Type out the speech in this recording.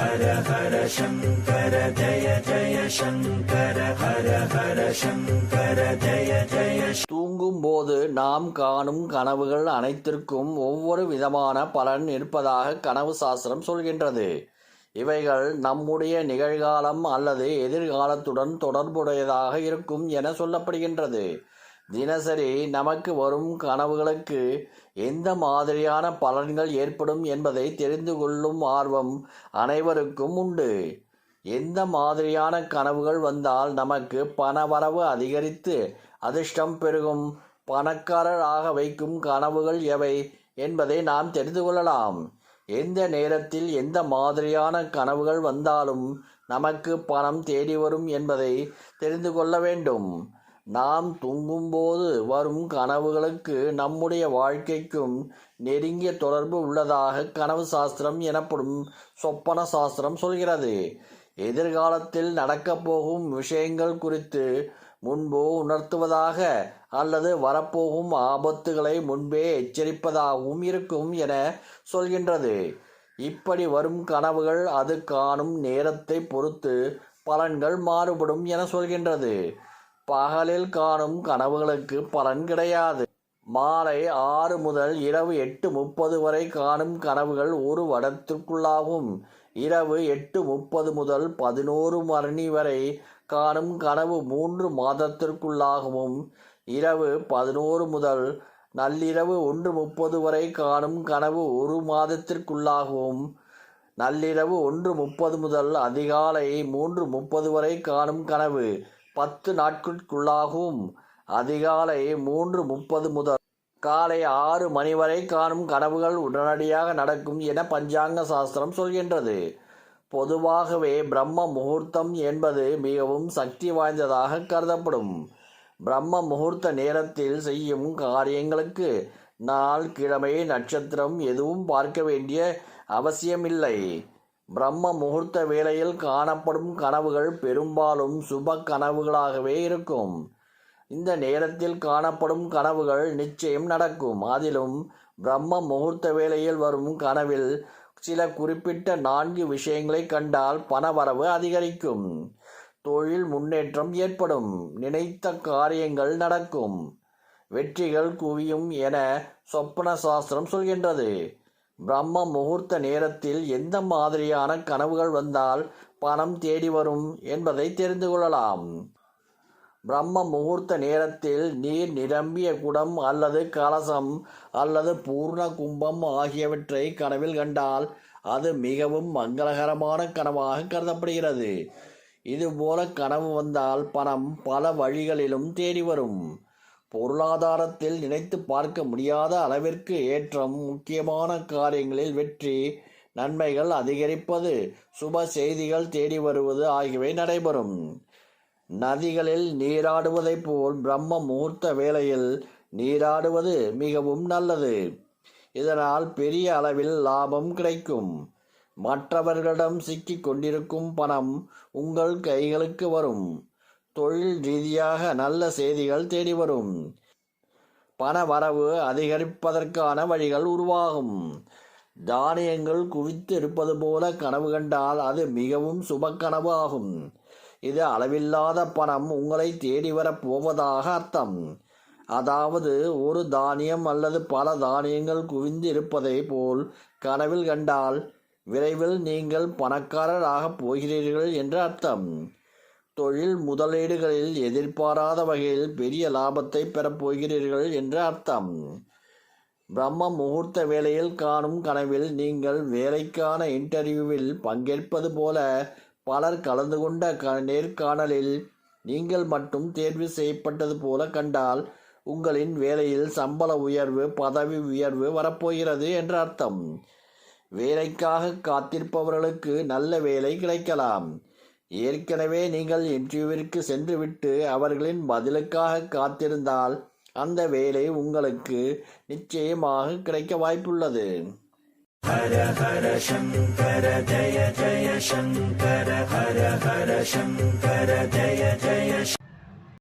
ஹர ஹர சங்கர ஜய ஜய சங்கர ஹர ஹர சங்கர ஜய ஜய தூங்கும் போது நாம் காணும் கனவுகள் அனைத்திற்கும் ஒவ்வொரு விதமான பலன் இருப்பதாக கனவு சாஸ்திரம் சொல்கின்றது. இவைகள் நம்முடைய நிகழ்காலம் அல்லது எதிர்காலத்துடன் தொடர்புடையதாக இருக்கும் என சொல்லப்படுகின்றது. தினசரி நமக்கு வரும் கனவுகளுக்கு எந்த மாதிரியான பலன்கள் ஏற்படும் என்பதை தெரிந்து கொள்ளும் ஆர்வம் அனைவருக்கும் உண்டு. எந்த மாதிரியான கனவுகள் வந்தால் நமக்கு பணவரவு அதிகரித்து அதிர்ஷ்டம் பெருகும். பணக்காரராக வைக்கும் கனவுகள் எவை என்பதை நாம் தெரிந்து கொள்ளலாம். எந்த நேரத்தில் எந்த மாதிரியான கனவுகள் வந்தாலும் நமக்கு பணம் தேடி வரும் என்பதை தெரிந்து கொள்ள வேண்டும். நாம் தூங்கும்போது வரும் கனவுகளுக்கு நம்முடைய வாழ்க்கைக்கும் நெருங்கிய தொடர்பு உள்ளதாக கனவு சாஸ்திரம் எனப்படும் சொப்பன சாஸ்திரம் சொல்கிறது. எதிர்காலத்தில் நடக்கப் போகும் விஷயங்கள் குறித்து முன்போ உணர்த்துவதாக அல்லது வரப்போகும் ஆபத்துகளை முன்பே எச்சரிப்பதாகவும் இருக்கும் என சொல்கின்றது. இப்படி வரும் கனவுகள் அது காணும் நேரத்தை பொறுத்து பலன்கள் மாறுபடும் என சொல்கின்றது. பகலில் காணும் கனவுகளுக்கு பலன் கிடையாது. மாலை ஆறு முதல் இரவு எட்டு முப்பது வரை காணும் கனவுகள் ஒரு வருடத்திற்குள்ளாகும். இரவு எட்டு முப்பது முதல் பதினோரு மணி வரை காணும் கனவு மூன்று மாதத்திற்குள்ளாகவும் இரவு பதினோரு முதல் நள்ளிரவு ஒன்று முப்பது வரை காணும் கனவு ஒரு மாதத்திற்குள்ளாகவும் நள்ளிரவு ஒன்று முப்பது முதல் அதிகாலை மூன்று முப்பது வரை காணும் கனவு பத்து நாட்களுக்குள்ளாகவும் அதிகாலை மூன்று முப்பது முதல் காலை ஆறு மணி வரை காணும் கனவுகள் உடனடியாக நடக்கும் என பஞ்சாங்க சாஸ்திரம் சொல்கின்றது. பொதுவாகவே பிரம்ம முகூர்த்தம் என்பது மிகவும் சக்தி வாய்ந்ததாக கருதப்படும். பிரம்ம முகூர்த்த நேரத்தில் செய்யும் காரியங்களுக்கு நாள் கிழமை நட்சத்திரம் எதுவும் பார்க்க வேண்டிய அவசியமில்லை. பிரம்ம முகூர்த்த வேளையில் காணப்படும் கனவுகள் பெரும்பாலும் சுப கனவுகளாகவே இருக்கும். இந்த நேரத்தில் காணப்படும் கனவுகள் நிச்சயம் நடக்கும். அதிலும் பிரம்ம முகூர்த்த வேளையில் வரும் கனவில் சில குறிப்பிட்ட நான்கு விஷயங்களை கண்டால் பணவரவு அதிகரிக்கும். தொழில் முன்னேற்றம் ஏற்படும். நினைத்த காரியங்கள் நடக்கும். வெற்றிகள் குவியும் என சொப்பன சாஸ்திரம் சொல்கின்றது. பிரம்ம முகூர்த்த நேரத்தில் எந்த மாதிரியான கனவுகள் வந்தால் பணம் தேடி வரும் என்பதை தெரிந்து கொள்ளலாம். பிரம்ம முகூர்த்த நேரத்தில் நீர் நிரம்பிய குடம் அல்லது கலசம் அல்லது பூர்ண கும்பம் ஆகியவற்றை கனவில் கண்டால் அது மிகவும் மங்களகரமான கனவாக கருதப்படுகிறது. இதுபோல கனவு வந்தால் பணம் பல வழிகளிலும் தேடி வரும். பொருளாதாரத்தில் நினைத்து பார்க்க முடியாத அளவிற்கு ஏற்றம் முக்கியமான காரியங்களில் வெற்றி நன்மைகள் அதிகரிப்பது சுப செய்திகள் தேடி வருவது ஆகியவை நடைபெறும். நதிகளில் நீராடுவதைப் போல் பிரம்ம முகூர்த்த வேளையில் நீராடுவது மிகவும் நல்லது. இதனால் பெரிய அளவில் லாபம் கிடைக்கும். மற்றவர்களிடம் சிக்கிக் கொண்டிருக்கும் பணம் உங்கள் கைகளுக்கு வரும். தொழில் ரீதியாக நல்ல செய்திகள் தேடி வரும். பண வரவு அதிகரிப்பதற்கான வழிகள் உருவாகும். தானியங்கள் குவித்து இருப்பது போல கனவு கண்டால் அது மிகவும் சுப கனவு ஆகும். இது அளவில்லாத பணம் உங்களை தேடி வரப் போவதாக அர்த்தம். அதாவது ஒரு தானியம் அல்லது பல தானியங்கள் குவிந்து இருப்பதை போல் கனவில் கண்டால் விரைவில் நீங்கள் பணக்காரராகப் போகிறீர்கள் என்று அர்த்தம். தொழில் முதலீடுகளில் எதிர்பாராத வகையில் பெரிய லாபத்தை பெறப்போகிறீர்கள் என்று அர்த்தம். பிரம்ம முகூர்த்த வேளையில் காணும் கனவில் நீங்கள் வேலைக்கான இன்டர்வியூவில் பங்கேற்பது போல பலர் கலந்து கொண்ட க நேர்காணலில் நீங்கள் மட்டும் தேர்வு செய்யப்பட்டது போல கண்டால் உங்களின் வேலையில் சம்பள உயர்வு பதவி உயர்வு வரப்போகிறது என்று அர்த்தம். வேலைக்காக காத்திருப்பவர்களுக்கு நல்ல வேலை கிடைக்கலாம். ஏற்கனவே நீங்கள் இன்டர்வியூவிற்கு சென்றுவிட்டு அவர்களின் பதிலுக்காக காத்திருந்தால் அந்த வேலை உங்களுக்கு நிச்சயமாக கிடைக்க வாய்ப்புள்ளது. ஹர ஹர சங்கர ஜய ஜய சங்கர ஹர ஹர சங்கர ஜய ஜய